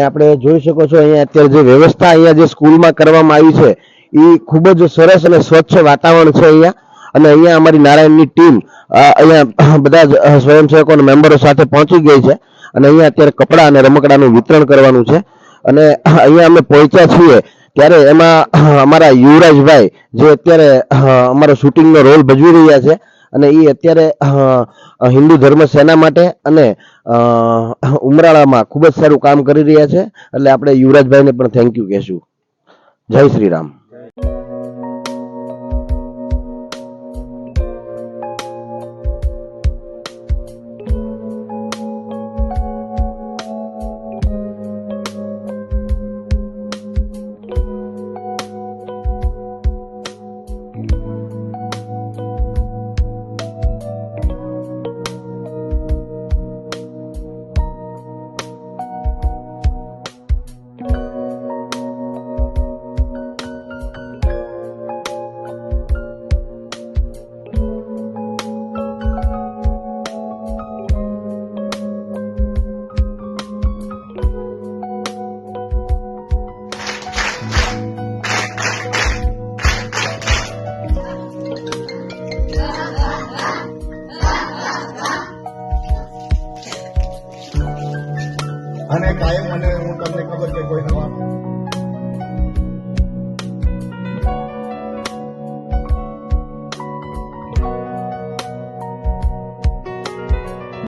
આપણે જોઈ શકો છો અહીંયા અત્યારે જે વ્યવસ્થા અહીંયા જે સ્કૂલમાં કરવામાં આવી છે એ ખૂબ જ સરસ અને સ્વચ્છ વાતાવરણ છે અહીંયા. અને અહીંયા અમારી નારાયણની ટીમ અહીંયા બધા સ્વયંસેવકો અને મેમ્બરો સાથે પહોંચી ગઈ છે. અને અહીંયા અત્યારે કપડાં અને રમકડાનું વિતરણ કરવાનું છે. અને અહીંયા અમે પહોંચ્યા છીએ ત્યારે એમાં અમારા યુવરાજભાઈ જે અત્યારે અમારો શૂટિંગનો રોલ ભજવી રહ્યા છે. અને એ અત્યારે હિન્દુ ધર્મ સેના માટે અને ઉમરાળામાં ખૂબ જ સારું કામ કરી રહ્યા છે. એટલે આપણે યુવરાજભાઈને પણ થેન્ક યુ કહેશું. જય શ્રી રામ અને કાયમ મને હું તમને ખબર છે કોઈ નવા